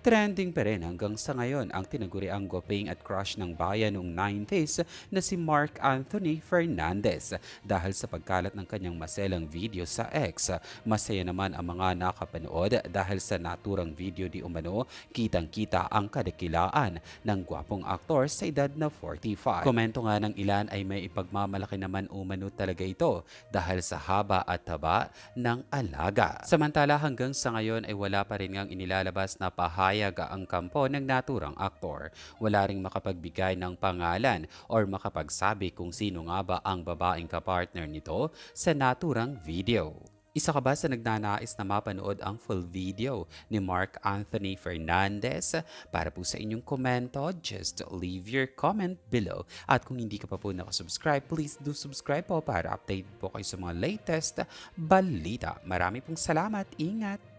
Trending pa rin hanggang sa ngayon ang tinaguriang gwaping at crush ng bayan noong 90s na si Mark Anthony Fernandez dahil sa pagkalat ng kanyang maselang video sa X. Masaya naman ang mga nakapanood dahil sa naturang video di umano kitang-kita ang kadakilaan ng gwapong aktor sa edad na 45. Komento nga ng ilan ay may ipagmamalaki naman umano talaga ito dahil sa haba at taba ng alaga. Samantala hanggang sa ngayon ay wala pa rin ngang inilalabas na pahayag ang kampo ng naturang aktor. Wala ring makapagbigay ng pangalan or makapagsabi kung sino nga ba ang babaeng kapartner nito sa naturang video. Isa ka ba sa nagnanais na mapanood ang full video ni Mark Anthony Fernandez? Para po sa inyong komento, just leave your comment below. At kung hindi ka pa po nakasubscribe, please do subscribe po para update po kayo sa mga latest balita. Marami pong salamat. Ingat!